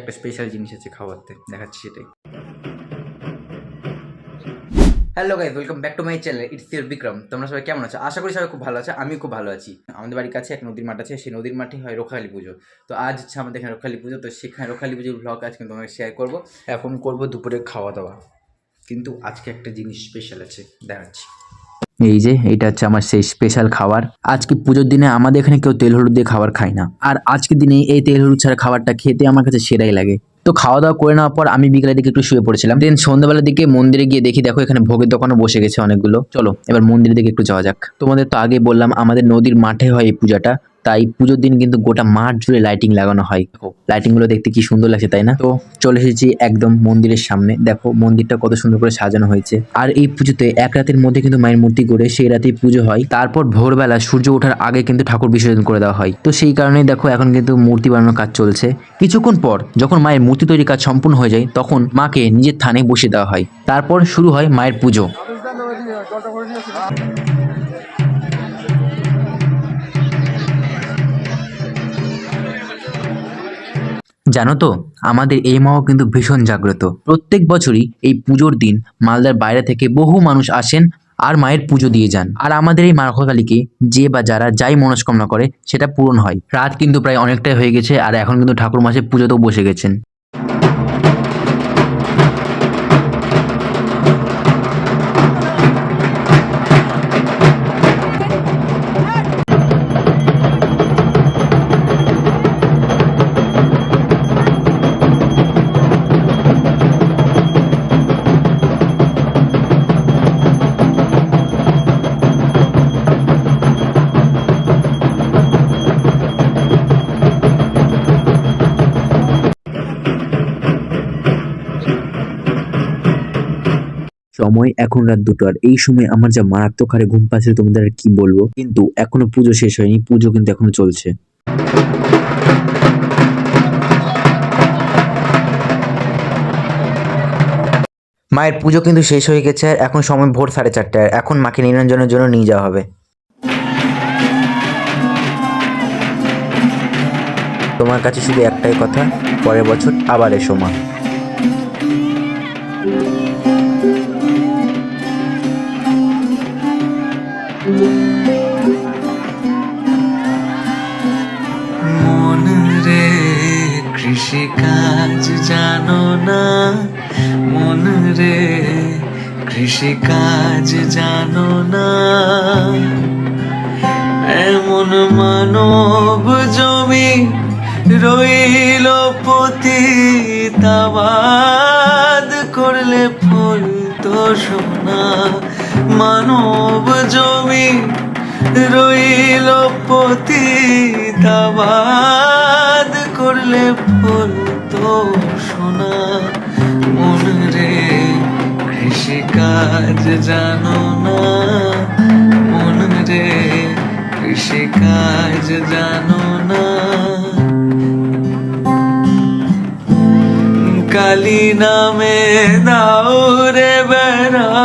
একটা স্পেশাল জিনিস আছে খাওয়াতে, দেখাচ্ছি সেটাই। Hello guys welcome back to my channel it's your Vikram তোমরা সবাই কেমন আছো? আশা করি সবাই খুব ভালো আছে আমি খুব ভালো আছি। আমাদের বাড়ির কাছে এক নদীর মাঠ আছে, সেই নদীর মাঠে হয় রোখালি পুজো। তো আজ হচ্ছে আমাদের এখানে রোখালি পুজো, তো সেখানে রোখালি পুজোর ব্লগ আজকে তোমাকে শেয়ার করব। এখন করব দুপুরে খাওয়া দাওয়া। কিন্তু আজকে একটা জিনিস স্পেশাল আছে, দেখাচ্ছি। এই যে এটা হচ্ছে আমার সেই স্পেশাল খাবার। আজকে পুজোর দিনে আমাদের এখানে কেউ তেল হলুদ দিয়ে খাবার খায় না। আর আজকের দিনে এই তেল হলুদ ছাড়া খাবারটা খেতে আমার কাছে সেরাই লাগে। তো খাওয়া দাওয়া করে নেওয়ার পর আমি বিকেলের দিকে একটু শুয়ে পড়েছিলাম। দেন সন্ধ্যাবেলার দিকে মন্দিরে গিয়ে দেখি, দেখো এখানে ভোগের দোকানও বসে গেছে অনেকগুলো। চলো, এবার মন্দিরের দিকে একটু যাওয়া যাক। তোমাদের তো আগে বললাম, আমাদের নদীর মাঠে হয় এই পূজাটা। তাই পুজোর দিন কিন্তু গোটা মাঠ জুড়ে লাইটিং লাগানো হয়। লাইটিংগুলো দেখতে কি সুন্দর লাগছে, তাই না? তো চলে এসেছি একদম মন্দিরের সামনে। দেখো, মন্দিরটা কত সুন্দর করে সাজানো হয়েছে। আর এই পুজোতে এক রাতের মধ্যে কিন্তু মায়ের মূর্তি করে সেই রাতেই পুজো হয়। তারপর ভোরবেলা সূর্য ওঠার আগে কিন্তু ঠাকুর বিসর্জন করে দেওয়া হয়। তো সেই কারণেই দেখো, এখন কিন্তু মূর্তি বানানোর কাজ চলছে। কিছুক্ষণ পর যখন মায়ের মূর্তি তৈরির কাজ সম্পূর্ণ হয়ে যায়, তখন মাকে নিজের থানে বসিয়ে দেওয়া হয়। তারপর শুরু হয় মায়ের পুজো। জানো তো, আমাদের এই মাও কিন্তু ভীষণ জাগ্রত। প্রত্যেক বছরই এই পুজোর দিন মালদার বাইরে থেকে বহু মানুষ আসেন আর মায়ের পুজো দিয়ে যান। আর আমাদের এই মারকালীকে যে বা যারা যাই মনস্কামনা করে, সেটা পূরণ হয়। রাত কিন্তু প্রায় অনেকটাই হয়ে গেছে আর এখন কিন্তু ঠাকুর মাসে পুজোতেও বসে গেছেন। সময় এখন রাত দুটো, আর এই সময় আমার যা মারাত্মক হারে ঘুম পাচ্ছে তোমাদের আর কি বলব? কিন্তু এখনও পুজো শেষ হয়নি, পুজো কিন্তু এখনও চলছে। মায়ের পুজো কিন্তু শেষ হয়ে গেছে, আর এখন সময় ভোর সাড়ে চারটে আর এখন মাকে নিরঞ্জনের জন্য নিয়ে যাওয়া হবে। তোমার কাছে শুধু একটাই কথা, পরের বছর আবার এসো মা। মন রে, কৃষিকাজ জানো না? মন রে, কৃষিকাজ জানো না? এমন মানব জমি রইল পতিতাবাদ করলে ফুল তো সোনা। মানব জমি রইল পতিতাবাদ করলে ফুল তো সোনা। মন রে, কৃষিকাজ জানো না। মন রে, কৃষিকাজ জানো না। কালী নামে দাও রে বেড়া।